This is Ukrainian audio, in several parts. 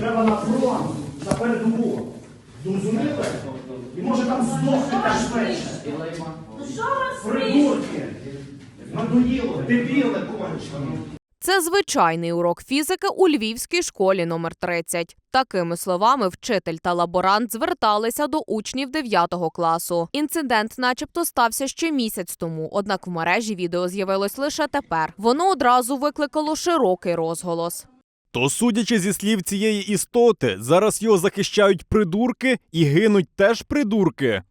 треба на фронт за передову. Зрозуміли? І може там здохнути теж швидше. Ну що вас Придурки! Надоїло, дебіли кончені. Це звичайний урок фізики у львівській школі номер 30. Такими словами вчитель та лаборант зверталися до учнів 9 класу. Інцидент, начебто, стався ще місяць тому. Однак в мережі відео з'явилось лише тепер. Воно одразу викликало широкий розголос. То, судячи зі слів цієї істоти, зараз його захищають придурки і гинуть теж придурки.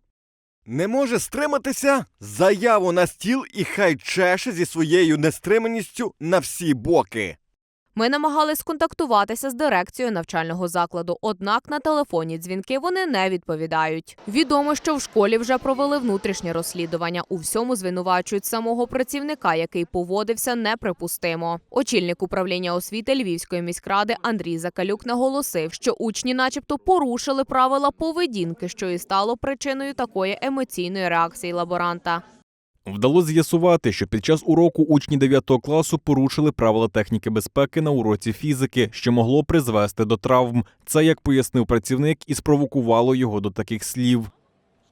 Не може стриматися? Заяву на стіл і хай чеше зі своєю нестриманістю на всі боки. Ми намагались контактуватися з дирекцією навчального закладу, однак на телефонні дзвінки вони не відповідають. Відомо, що в школі вже провели внутрішнє розслідування. У всьому звинувачують самого працівника, який поводився неприпустимо. Очільник управління освіти Львівської міськради Андрій Закалюк наголосив, що учні, начебто, порушили правила поведінки, що і стало причиною такої емоційної реакції лаборанта. Вдалося з'ясувати, що під час уроку учні 9 класу порушили правила техніки безпеки на уроці фізики, що могло призвести до травм. Це, як пояснив працівник, і спровокувало його до таких слів.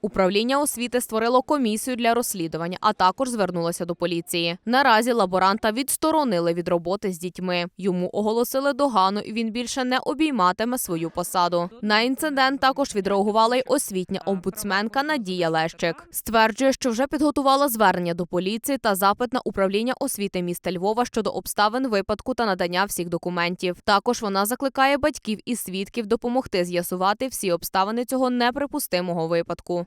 Управління освіти створило комісію для розслідування, а також звернулося до поліції. Наразі лаборанта відсторонили від роботи з дітьми. Йому оголосили догану, і він більше не обійматиме свою посаду. На інцидент також відреагувала й освітня омбудсменка Надія Лещик. Стверджує, що вже підготувала звернення до поліції та запит на управління освіти міста Львова щодо обставин випадку та надання всіх документів. Також вона закликає батьків і свідків допомогти з'ясувати всі обставини цього неприпустимого випадку.